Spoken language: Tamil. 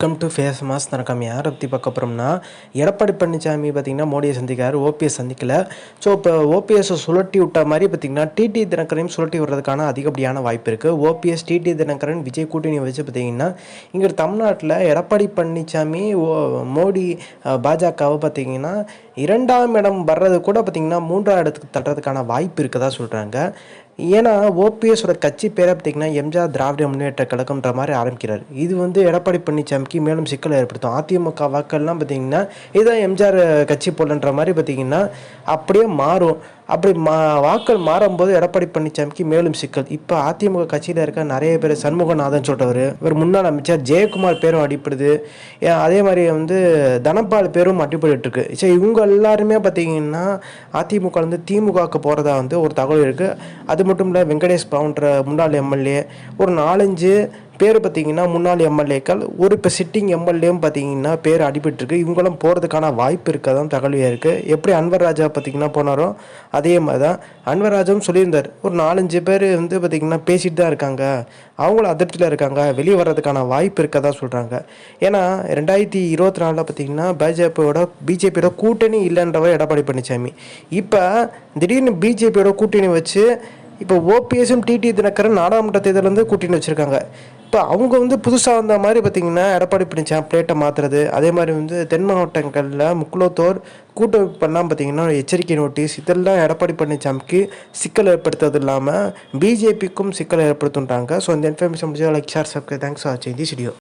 வெல்கம் டு ஃபேஸ் மாஸ் நடக்காம யாரை பற்றி பார்க்க போகிறோம்னா எடப்பாடி பழனிசாமி பார்த்திங்கன்னா மோடியை சந்திக்கிறார் ஓபிஎஸ் சந்திக்கல. ஸோ இப்போ ஓபிஎஸ்ஸை சுழட்டி விட்ட மாதிரி பார்த்திங்கன்னா டிடி தினகரையும் சுழட்டி விடுறதுக்கான அதிகப்படியான வாய்ப்பு இருக்குது ஓபிஎஸ் டிடி தினகரன் விஜய் கூட்டணி வச்சு பார்த்திங்கன்னா இங்கே தமிழ்நாட்டில் எடப்பாடி பழனிசாமி ஓ மோடி பாஜகவை பார்த்திங்கன்னா இரண்டாம் இடம் வர்றது கூட பார்த்திங்கன்னா மூன்றாம் இடத்துக்கு தட்டுறதுக்கான வாய்ப்பு இருக்கதா சொல்கிறாங்க ஏன்னா ஓபிஎஸோட கட்சி பேரை பார்த்திங்கன்னா எம்ஜிஆர் திராவிட முன்னேற்ற கழகம்ன்ற மாதிரி ஆரம்பிக்கிறார். இது வந்து எடப்பாடி பழனிசாமிக்கு மேலும் சிக்கலை ஏற்படுத்தும். அதிமுக வாக்கள்லாம் பார்த்திங்கன்னா இதான் எம்ஜிஆர் கட்சி போலன்ற மாதிரி பார்த்திங்கன்னா அப்படியே மாறும். அப்படி மா வாக்கள் மாறும்போது எடப்பாடி பழனிசாமிக்கு மேலும் சிக்கல். இப்போ அதிமுக கட்சியில் இருக்க நிறைய பேர் சண்முகநாதன் சொல்கிறவர் இவர் முன்னாள் அமைச்சர் ஜெயக்குமார் பேரும் அடிப்படுது அதே மாதிரி வந்து தனபால் பேரும் அடிபட்டு சரி இவங்க எல்லாருமே பார்த்தீங்கன்னா அதிமுக வந்து திமுகவுக்கு போகிறதா வந்து ஒரு தகவல் இருக்குது அது மட்டும் இல்லை வெங்கடேஷ் பவுன்ற முன்னாள் எம்எல்ஏ ஒரு நாலஞ்சு பேர் பார்த்தீங்கன்னா முன்னாள் எம்எல்ஏக்கள் ஒரு இப்போ சிட்டிங் எம்எல்ஏவும் பார்த்தீங்கன்னா பேர் அடிபட்டிருக்கு. இவங்களும் போகிறதுக்கான வாய்ப்பு இருக்கதான் தகவலியாக இருக்குது எப்படி அன்வர் ராஜா பார்த்தீங்கன்னா போனாரோ அதே மாதிரி தான் அன்வர் ராஜாவும் சொல்லியிருந்தார். ஒரு நாலஞ்சு பேர் வந்து பார்த்திங்கன்னா பேசிட்டு தான் இருக்காங்க. அவங்களும் அதிருப்தியில் இருக்காங்க. வெளியே வர்றதுக்கான வாய்ப்பு இருக்கதா சொல்கிறாங்க ஏன்னா ரெண்டாயிரத்தி இருபத்தி நாலில் பார்த்தீங்கன்னா பிஜேபியோட பிஜேபியோட கூட்டணி இல்லைன்றவர் எடப்பாடி பழனிசாமி. இப்போ திடீர்னு பிஜேபியோட கூட்டணி வச்சு இப்போ ஓபிஎஸும் டிடி தினகரன் நாடாளுமன்ற தேர்தலேருந்து கூட்டணி வச்சுருக்காங்க. இப்போ அவங்க வந்து புதுசாக வந்த மாதிரி பார்த்தீங்கன்னா எடப்பாடி பழனிசாமி பிளேட்டை மாற்றுறது அதே மாதிரி வந்து தென் மாவட்டங்களில் முக்குலத்தோர் கூட்டமைப்பெல்லாம் பார்த்தீங்கன்னா எச்சரிக்கை நோட்டீஸ் இதெல்லாம் எடப்பாடி பழனிசாமிக்கு சிக்கல் ஏற்படுத்துறது இல்லாமல் பிஜேபிக்கும் சிக்கல் ஏற்படுத்துன்றாங்க. ஸோ இந்த இன்ஃபர்மேஷன் முடிஞ்சா like share subscribe thanks for வாட்சிங் தி வீடியோ